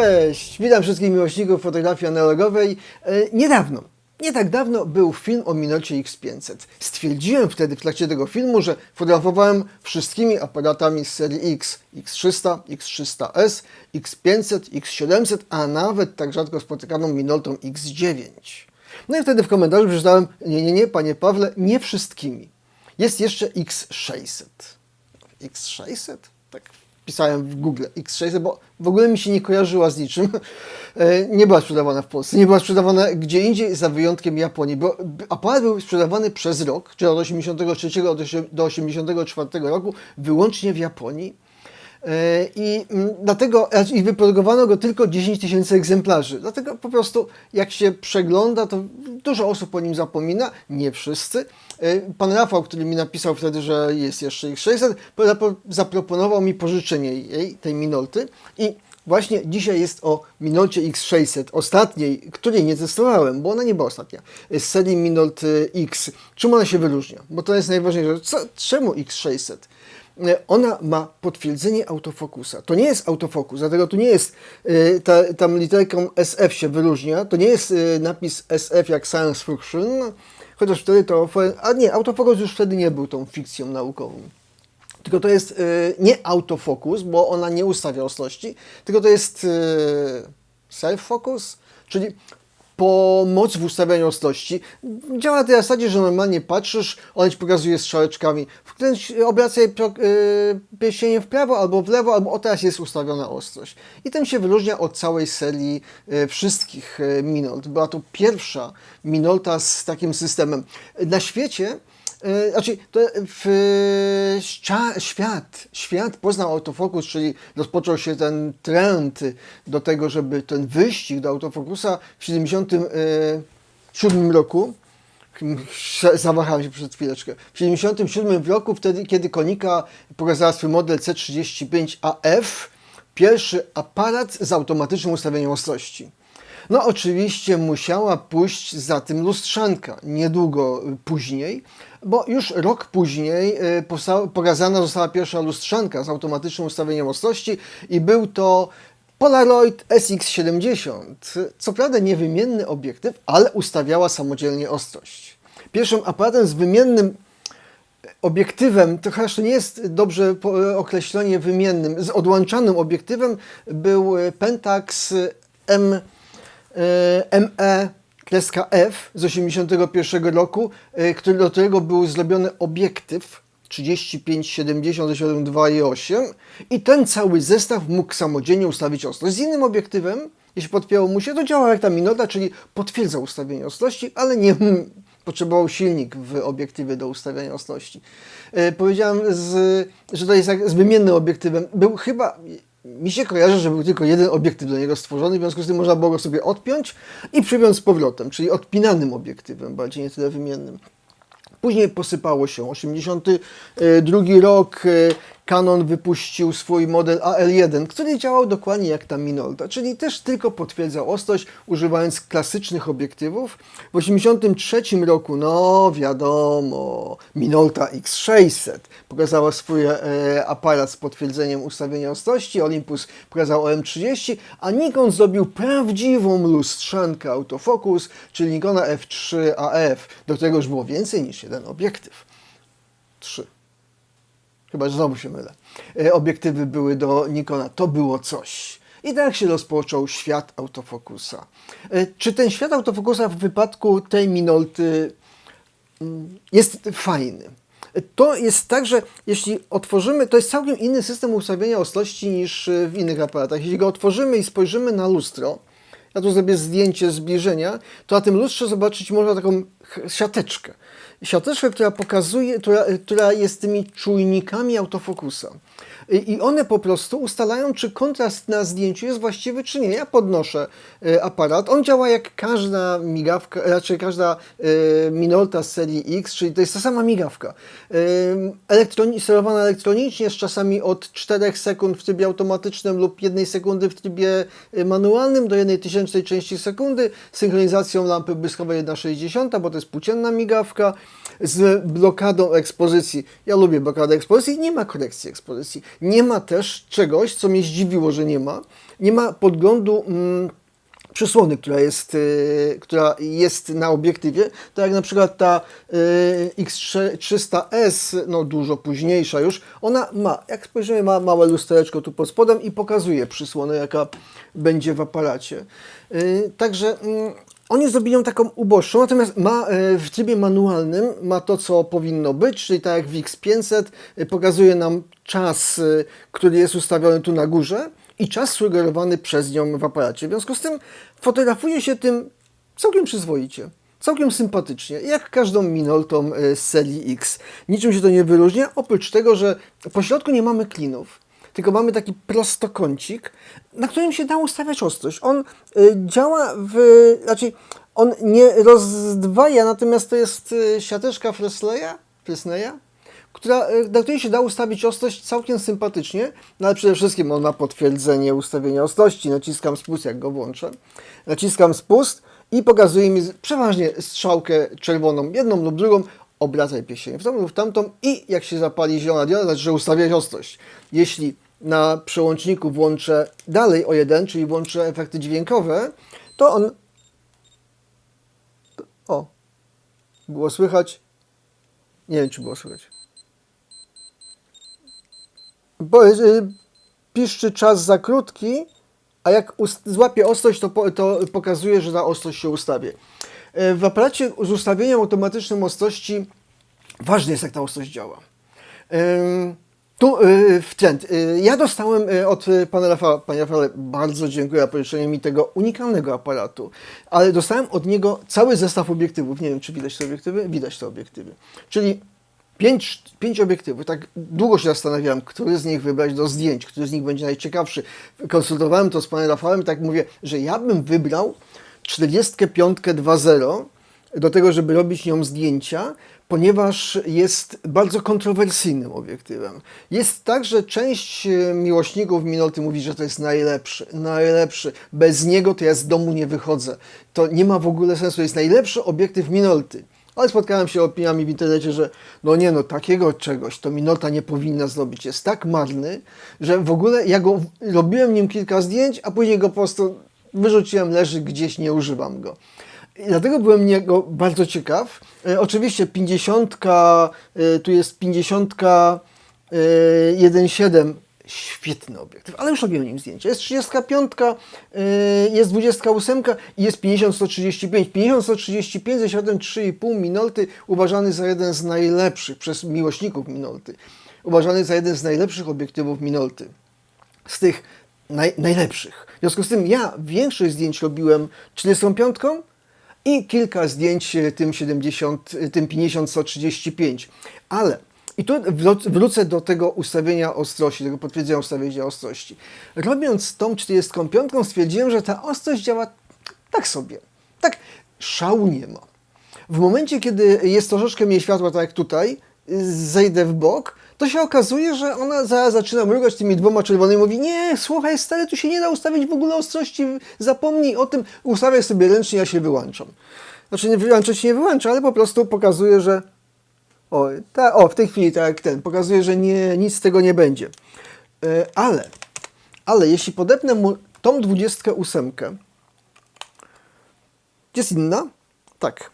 Cześć, witam wszystkich miłośników fotografii analogowej. E, niedawno, nie tak dawno był film o Minocie X500. Stwierdziłem wtedy w trakcie tego filmu, że fotografowałem wszystkimi aparatami z serii X. X300, X300S, X500, X700, a nawet tak rzadko spotykaną Minoltą X9. No i wtedy w komentarzu przeczytałem, nie, nie, nie, panie Pawle, nie wszystkimi. Jest jeszcze X600. X600? Tak pisałem w Google X600, bo w ogóle mi się nie kojarzyła z niczym. E, Nie była sprzedawana w Polsce, nie była sprzedawana gdzie indziej, za wyjątkiem Japonii, bo aparat był sprzedawany przez rok, czyli od 83 do osie- do 84 roku, wyłącznie w Japonii. E, I mm, dlatego i wyprodukowano go tylko 10 tysięcy egzemplarzy. Dlatego po prostu jak się przegląda, to dużo osób o nim zapomina, nie wszyscy. E, Pan Rafał, który mi napisał wtedy, że jest jeszcze ich 600, zapo- zaproponował mi pożyczenie jej, tej Minolty i właśnie dzisiaj jest o Minolcie X600, ostatniej, której nie testowałem, bo ona nie była ostatnia, z serii Minolt y, X. Czym ona się wyróżnia? Bo to jest najważniejsze. Co, czemu X600? E, ona ma potwierdzenie autofokusa. To nie jest autofokus, dlatego tu nie jest, y, ta, tam literką SF się wyróżnia, to nie jest y, napis SF jak science fiction, chociaż wtedy to, a nie, autofokus już wtedy nie był tą fikcją naukową. Tylko to jest nie autofokus, bo ona nie ustawia ostrości, tylko to jest self-focus, czyli pomoc w ustawianiu ostrości. Działa na tej zasadzie, że normalnie patrzysz, on ci pokazuje strzałeczkami, wkręć, obracaj y, pierścieniem w prawo albo w lewo, albo o teraz jest ustawiona ostrość. I tym się wyróżnia od całej serii y, wszystkich y, Minolt. Była to pierwsza Minolta z takim systemem. Na świecie E, Znaczy, to w, ścia- świat, świat poznał autofokus, czyli rozpoczął się ten trend do tego, żeby ten wyścig do autofokusa w 77 roku. Zawahałem się przez chwileczkę. W 77 roku, wtedy, kiedy Konika pokazała swój model C35AF, pierwszy aparat z automatycznym ustawieniem ostrości. No oczywiście musiała pójść za tym lustrzanka niedługo później, bo już rok później y, pokazana została pierwsza lustrzanka z automatycznym ustawieniem ostrości i był to Polaroid SX70. Co prawda niewymienny obiektyw, ale ustawiała samodzielnie ostrość. Pierwszym aparatem z wymiennym obiektywem, to chyba jeszcze nie jest dobrze po- określenie wymiennym, z odłączanym obiektywem był e, Pentax M, e, ME kreska F z 81 roku, e, który, do którego był zrobiony obiektyw 35, 70, 72 i 8 i ten cały zestaw mógł samodzielnie ustawić ostrość. Z innym obiektywem, jeśli podpięło mu się, to działał jak ta minota, czyli potwierdzał ustawienie ostrości, ale nie potrzebował silnik w obiektywie do ustawiania ostrości. E, powiedziałem, z, że to jest jak z wymiennym obiektywem. Był chyba, mi się kojarzy, że był tylko jeden obiektyw do niego stworzony, w związku z tym można było go sobie odpiąć i przypiąć z powrotem, czyli odpinanym obiektywem, bardziej nie tyle wymiennym. Później posypało się. 82 rok e, Canon wypuścił swój model AL1, który działał dokładnie jak ta Minolta, czyli też tylko potwierdzał ostrość, używając klasycznych obiektywów. W 83 roku, no wiadomo, Minolta X600 pokazała swój e, aparat z potwierdzeniem ustawienia ostrości, Olympus pokazał OM30, a Nikon zrobił prawdziwą lustrzankę autofokus, czyli Nikona F3 AF, do którego już było więcej niż jeden obiektyw. Trzy. Chyba, że znowu się mylę. E, Obiektywy były do Nikona. To było coś. I tak się rozpoczął świat autofokusa. E, Czy ten świat autofokusa w wypadku tej Minolty mm, jest fajny? E, To jest tak, że jeśli otworzymy, to jest całkiem inny system ustawienia ostrości niż w innych aparatach. Jeśli go otworzymy i spojrzymy na lustro, ja tu zrobię zdjęcie zbliżenia, to na tym lustrze zobaczyć można taką siateczkę. Siateczkę, która pokazuje, która, która jest tymi czujnikami autofokusa. I one po prostu ustalają, czy kontrast na zdjęciu jest właściwy, czy nie. Ja podnoszę e, aparat. On działa jak każda migawka, raczej każda e, Minolta z serii X, czyli to jest ta sama migawka. E, Elektroni- sterowana elektronicznie, z czasami od 4 sekund w trybie automatycznym lub 1 sekundy w trybie manualnym do 1 tysięcznej części sekundy, synchronizacją lampy błyskowej 1,60, bo to to jest płócienna migawka z blokadą ekspozycji. Ja lubię blokadę ekspozycji, nie ma korekcji ekspozycji. Nie ma też czegoś, co mnie zdziwiło, że nie ma. Nie ma podglądu mm, przysłony, która jest, y, która jest na obiektywie, to jak na przykład ta y, X300S, no dużo późniejsza już, ona ma, jak spojrzymy, ma małe lustereczko tu pod spodem i pokazuje przysłonę, jaka będzie w aparacie. Y, także mm, oni zrobili ją taką uboższą, natomiast ma y, w trybie manualnym ma to, co powinno być, czyli tak jak w X500 y, pokazuje nam czas, y, który jest ustawiony tu na górze i czas sugerowany przez nią w aparacie. W związku z tym fotografuje się tym całkiem przyzwoicie. Całkiem sympatycznie, jak każdą Minoltą z serii X. Niczym się to nie wyróżnia, oprócz tego, że po środku nie mamy klinów, tylko mamy taki prostokącik, na którym się da ustawiać ostrość. On y, działa w... Znaczy, on nie rozdwaja, natomiast to jest y, siateczka Fresleya, Fresneya, która, y, na której się da ustawić ostrość całkiem sympatycznie, no ale przede wszystkim on ma potwierdzenie ustawienia ostrości. Naciskam spust, jak go włączę. Naciskam spust i pokazuje mi przeważnie strzałkę czerwoną, jedną lub drugą, obracaj piesień w tą lub tamtą i jak się zapali zielona dioda, znaczy, że ustawiać ostrość. Jeśli na przełączniku włączę dalej o jeden, czyli włączę efekty dźwiękowe, to on... O, było słychać? Nie wiem, czy było słychać. Bo, y, piszczy czas za krótki, a jak złapie ostrość, to, po, to pokazuje, że ta ostrość się ustawie. E, W aparacie z ustawieniem automatycznym ostrości ważne jest, jak ta ostrość działa. Ym, Tu y, w trend. Y, Ja dostałem y, od y, pana Rafała, panie Rafale, bardzo dziękuję za pożyczenie mi tego unikalnego aparatu, ale dostałem od niego cały zestaw obiektywów. Nie wiem, czy widać te obiektywy? Widać te obiektywy. Czyli pięć, pięć obiektywów. Tak długo się zastanawiałem, który z nich wybrać do zdjęć, który z nich będzie najciekawszy. Konsultowałem to z panem Rafałem i tak mówię, że ja bym wybrał 45 2.0 do tego, żeby robić nią zdjęcia, ponieważ jest bardzo kontrowersyjnym obiektywem. Jest tak, że część e, miłośników Minolty mówi, że to jest najlepszy, najlepszy. Bez niego to ja z domu nie wychodzę. To nie ma w ogóle sensu. Jest najlepszy obiektyw Minolty. Ale spotkałem się opiniami w internecie, że no nie no, takiego czegoś to Minolta nie powinna zrobić. Jest tak marny, że w ogóle ja go robiłem nim kilka zdjęć, a później go po prostu wyrzuciłem, leży gdzieś, nie używam go. Dlatego byłem niego bardzo ciekaw. E, oczywiście 50, e, tu jest 50 e, 1.7, świetny obiektyw, ale już robiłem nim zdjęcia. Jest 35, e, jest 28 i jest 50-135. 50-135 ze środem 3,5 Minolty uważany za jeden z najlepszych przez miłośników Minolty. Uważany za jeden z najlepszych obiektywów Minolty z tych naj, najlepszych. W związku z tym ja większość zdjęć robiłem 45 i kilka zdjęć e, tym 70, e, tym 50-135. Ale i tu wró- wrócę do tego ustawienia ostrości, tego potwierdzenia ustawienia ostrości. Robiąc tą 45 stwierdziłem, że ta ostrość działa tak sobie. Tak szału nie ma. W momencie, kiedy jest troszeczkę mniej światła, tak jak tutaj, y, zejdę w bok, to się okazuje, że ona zaraz zaczyna mrugać tymi dwoma czerwonymi i mówi nie, słuchaj stary, tu się nie da ustawić w ogóle ostrości, zapomnij o tym, ustawiaj sobie ręcznie, ja się wyłączam. Znaczy nie wyłączać się nie wyłącza, ale po prostu pokazuje, że o, ta, o, w tej chwili tak ten, pokazuje, że nie, nic z tego nie będzie. E, ale, ale jeśli podepnę mu tą 28, jest inna? Tak.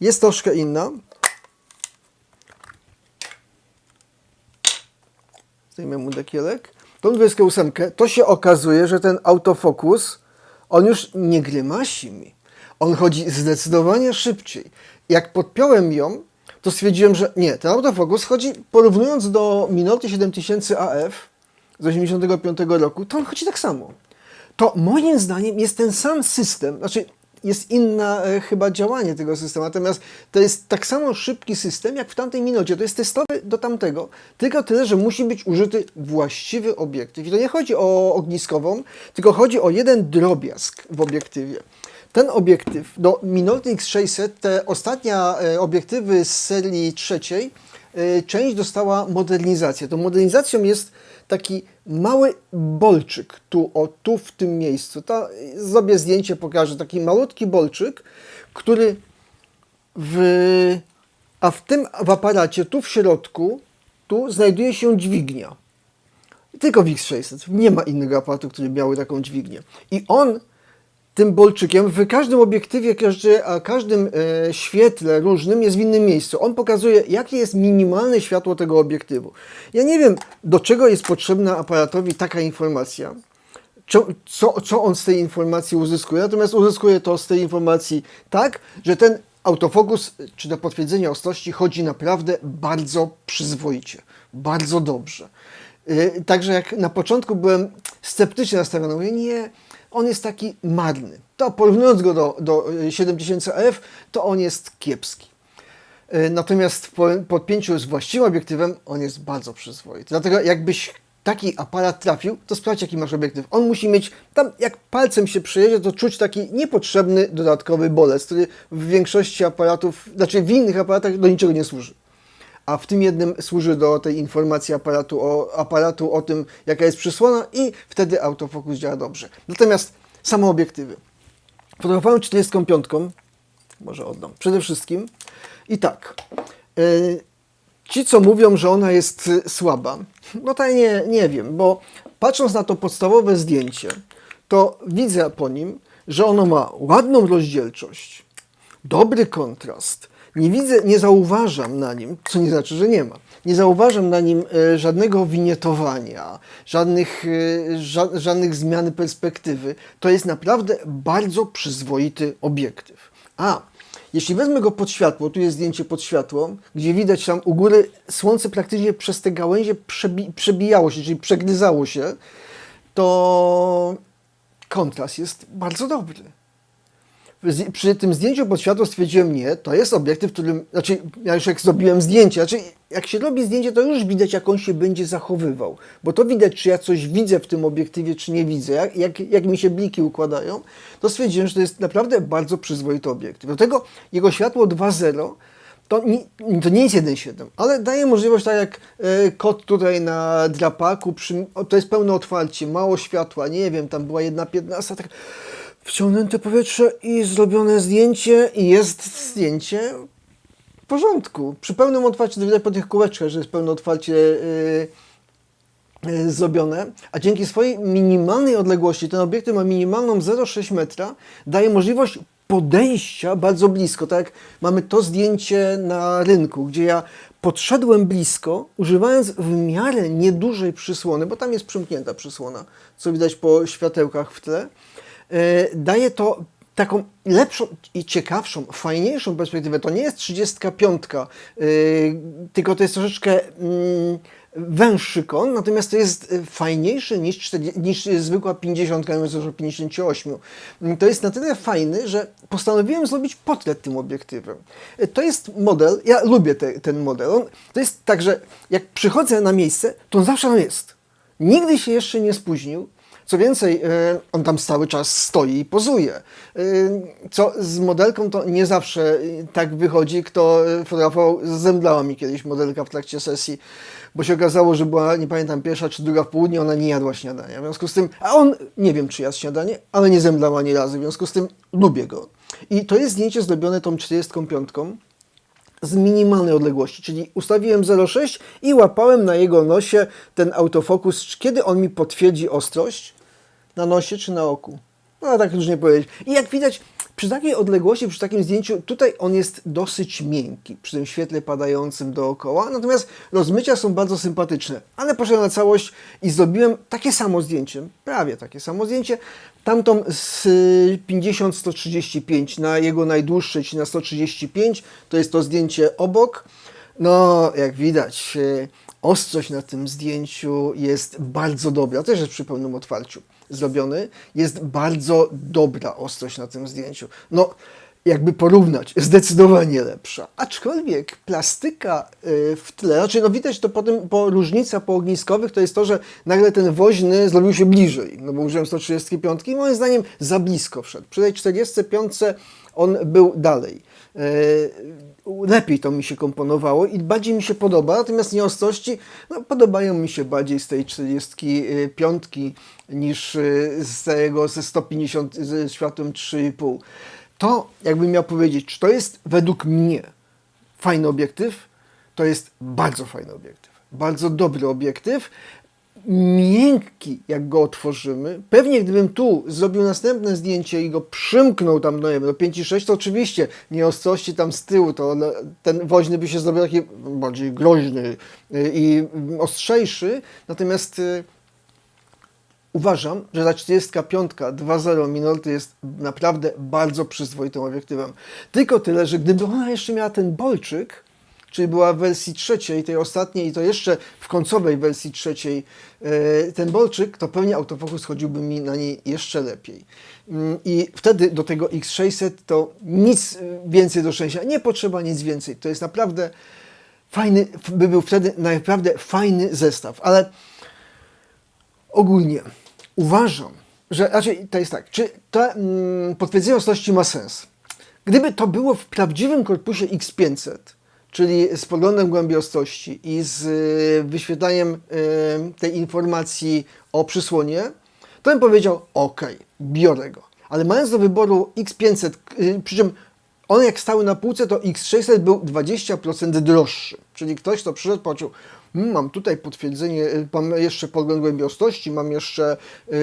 Jest troszkę inna. Zdejmę mu dekielek. Tą 28, to się okazuje, że ten autofokus, on już nie grymasi mi. On chodzi zdecydowanie szybciej. Jak podpiąłem ją, to stwierdziłem, że nie, ten autofokus chodzi, porównując do Minolty 7000 AF z 85 roku, to on chodzi tak samo. To moim zdaniem jest ten sam system, znaczy jest inne e, chyba działanie tego systemu, natomiast to jest tak samo szybki system jak w tamtej minucie. To jest testowy do tamtego, tylko tyle, że musi być użyty właściwy obiektyw. I to nie chodzi o ogniskową, tylko chodzi o jeden drobiazg w obiektywie. Ten obiektyw do Minolty X600, te ostatnia e, obiektywy z serii trzeciej, e, część dostała modernizację. Tą modernizacją jest taki mały bolczyk tu, o tu w tym miejscu. To zrobię zdjęcie, pokażę. Taki malutki bolczyk, który w, a w tym w aparacie, tu w środku, tu znajduje się dźwignia. Tylko w X600. Nie ma innego aparatu, który miały taką dźwignię. I on tym bolczykiem w każdym obiektywie, każdy, każdym e, świetle różnym jest w innym miejscu. On pokazuje, jakie jest minimalne światło tego obiektywu. Ja nie wiem, do czego jest potrzebna aparatowi taka informacja. Co, co, co on z tej informacji uzyskuje? Natomiast uzyskuje to z tej informacji tak, że ten autofokus, czy do potwierdzenia ostrości, chodzi naprawdę bardzo przyzwoicie, bardzo dobrze. Yy, Także jak na początku byłem sceptycznie nastawiony, mówię, nie, on jest taki marny. To porównując go do, do y, 7000F, to on jest kiepski. Yy, Natomiast po- podpięciu z właściwym obiektywem on jest bardzo przyzwoity. Dlatego jakbyś taki aparat trafił, to sprawdź jaki masz obiektyw. On musi mieć, tam jak palcem się przejedzie, to czuć taki niepotrzebny dodatkowy bolec, który w większości aparatów, znaczy w innych aparatach do niczego nie służy a w tym jednym służy do tej informacji aparatu o, aparatu o tym, jaka jest przysłona i wtedy autofokus działa dobrze. Natomiast same obiektywy. Fotografowałem 45, może oddam, przede wszystkim. I tak, yy, ci co mówią, że ona jest y, słaba, no to nie, nie wiem, bo patrząc na to podstawowe zdjęcie, to widzę po nim, że ono ma ładną rozdzielczość, dobry kontrast. Nie widzę, nie zauważam na nim, co nie znaczy, że nie ma. Nie zauważam na nim e, żadnego winietowania, żadnych, e, ża żadnych zmian perspektywy. To jest naprawdę bardzo przyzwoity obiektyw. A, jeśli wezmę go pod światło, tu jest zdjęcie pod światło, gdzie widać tam u góry słońce praktycznie przez te gałęzie przebi przebijało się, czyli przegryzało się, to kontrast jest bardzo dobry przy tym zdjęciu pod światło stwierdziłem, nie, to jest obiektyw, którym, znaczy ja już jak zrobiłem zdjęcie, znaczy jak się robi zdjęcie, to już widać, jak on się będzie zachowywał, bo to widać, czy ja coś widzę w tym obiektywie, czy nie widzę, jak, jak, jak mi się bliki układają, to stwierdziłem, że to jest naprawdę bardzo przyzwoity obiektyw. Do tego jego światło 2.0 to nie, to nie jest 1.7, ale daje możliwość, tak jak e, kod tutaj na drapaku, przy, to jest pełne otwarcie, mało światła, nie wiem, tam była 1.15, tak wciągnięte powietrze i zrobione zdjęcie i jest zdjęcie w porządku. Przy pełnym otwarciu, to widać po tych kółeczkach, że jest pełne otwarcie yy, yy, zrobione, a dzięki swojej minimalnej odległości, ten obiektyw ma minimalną 0,6 metra, daje możliwość podejścia bardzo blisko, tak mamy to zdjęcie na rynku, gdzie ja podszedłem blisko, używając w miarę niedużej przysłony, bo tam jest przymknięta przysłona, co widać po światełkach w tle, daje to taką lepszą i ciekawszą, fajniejszą perspektywę. To nie jest 35, yy, tylko to jest troszeczkę mm, węższy kon, natomiast to jest y, fajniejszy niż, 40, niż zwykła 50 mówiąc już o 58. Mm, To jest na tyle fajny, że postanowiłem zrobić portret tym obiektywem. To jest model, ja lubię te, ten model. On, to jest tak, że jak przychodzę na miejsce, to on zawsze tam jest. Nigdy się jeszcze nie spóźnił. Co więcej, e, on tam cały czas stoi i pozuje. E, Co z modelką to nie zawsze tak wychodzi. Kto e, fotografował, zemdlała mi kiedyś modelka w trakcie sesji, bo się okazało, że była, nie pamiętam, pierwsza czy druga w południe, ona nie jadła śniadania. W związku z tym, a on, nie wiem czy jadł śniadanie, ale nie zemdlała ani razu, w związku z tym lubię go. I to jest zdjęcie zrobione tą 45 z minimalnej odległości, czyli ustawiłem 0,6 i łapałem na jego nosie ten autofokus, kiedy on mi potwierdzi ostrość, na nosie czy na oku. No tak różnie powiedzieć. I jak widać, przy takiej odległości, przy takim zdjęciu, tutaj on jest dosyć miękki, przy tym świetle padającym dookoła, natomiast rozmycia są bardzo sympatyczne. Ale poszedłem na całość i zrobiłem takie samo zdjęcie, prawie takie samo zdjęcie, tamtą z y, 50-135 na jego najdłuższej, czyli na 135, to jest to zdjęcie obok. No, jak widać, y, ostrość na tym zdjęciu jest bardzo dobra, też jest przy pełnym otwarciu zrobiony. Jest bardzo dobra ostrość na tym zdjęciu. No, jakby porównać, zdecydowanie lepsza. Aczkolwiek plastyka y, w tle, znaczy no widać to po tym, po różnica po ogniskowych, to jest to, że nagle ten woźny zrobił się bliżej, no bo użyłem 135 i moim zdaniem za blisko wszedł. Przy tej 45 on był dalej. Y, Lepiej to mi się komponowało i bardziej mi się podoba, natomiast nieostrości no, podobają mi się bardziej z tej 45 niż y, z tego ze 150 ze światłem 3,5. to, jakbym miał powiedzieć, czy to jest według mnie fajny obiektyw, to jest bardzo fajny obiektyw. Bardzo dobry obiektyw. Miękki, jak go otworzymy. Pewnie gdybym tu zrobił następne zdjęcie i go przymknął tam no, nie wiem, do 5,6, to oczywiście nie ostrości tam z tyłu, to le- ten woźny by się zrobił taki bardziej groźny y, i ostrzejszy. Natomiast y, Uważam, że ta 45 2.0 Minolta jest naprawdę bardzo przyzwoitym obiektywem. Tylko tyle, że gdyby ona jeszcze miała ten bolczyk, czyli była w wersji trzeciej, tej ostatniej, i to jeszcze w końcowej wersji trzeciej, e, ten bolczyk, to pewnie autofokus chodziłby mi na niej jeszcze lepiej. Mm, I wtedy do tego X600 to nic więcej do szczęścia, nie potrzeba nic więcej. To jest naprawdę fajny, by był wtedy naprawdę fajny zestaw, ale ogólnie uważam, że raczej to jest tak, czy to mm, potwierdzenie ostrości ma sens? Gdyby to było w prawdziwym korpusie X500, czyli z podglądem głębi ostrości i z y, wyświetlaniem y, tej informacji o przysłonie, to bym powiedział, ok, biorę go. Ale mając do wyboru X500, y, przy czym one jak stały na półce, to X600 był 20% droższy. Czyli ktoś, kto przyszedł, poczuł, "Mm, mam tutaj potwierdzenie, mam jeszcze podgląd głębi ostrości, mam jeszcze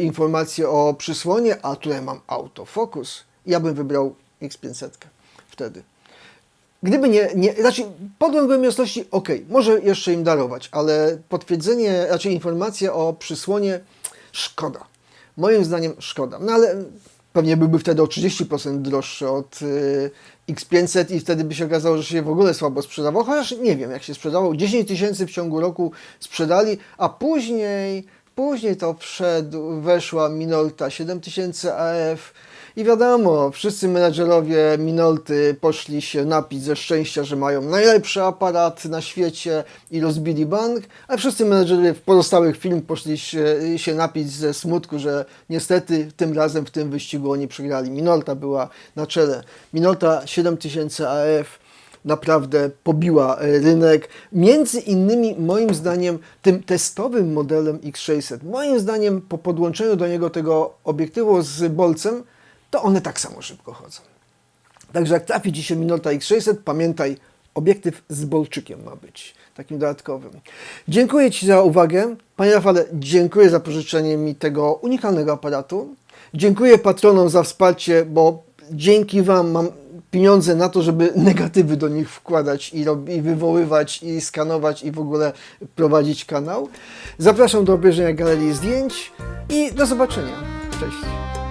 informacje o przysłonie, a tutaj mam autofokus. Ja bym wybrał X500 wtedy. Gdyby nie, nie raczej podgląd głębi ostrości, ok, może jeszcze im darować, ale potwierdzenie, raczej informacja o przysłonie, szkoda. Moim zdaniem szkoda. No ale pewnie byłby wtedy o 30% droższy od y, X500 i wtedy by się okazało, że się w ogóle słabo sprzedawał, chociaż nie wiem jak się sprzedawał. 10 tysięcy w ciągu roku sprzedali, a później, później to wszedł, weszła Minolta 7000 AF i wiadomo, wszyscy menedżerowie Minolty poszli się napić ze szczęścia, że mają najlepszy aparat na świecie i rozbili bank, a wszyscy menedżerowie w pozostałych film poszli się, się napić ze smutku, że niestety tym razem w tym wyścigu oni przegrali. Minolta była na czele. Minolta 7000 AF naprawdę pobiła e, rynek. Między innymi, moim zdaniem, tym testowym modelem X600. Moim zdaniem, po podłączeniu do niego tego obiektywu z bolcem, to one tak samo szybko chodzą. Także jak trafi się Minolta X600, pamiętaj, obiektyw z bolczykiem ma być, takim dodatkowym. Dziękuję Ci za uwagę. Panie Rafale, dziękuję za pożyczenie mi tego unikalnego aparatu. Dziękuję patronom za wsparcie, bo dzięki Wam mam pieniądze na to, żeby negatywy do nich wkładać i, i wywoływać, i skanować, i w ogóle prowadzić kanał. Zapraszam do obejrzenia galerii zdjęć i do zobaczenia. Cześć.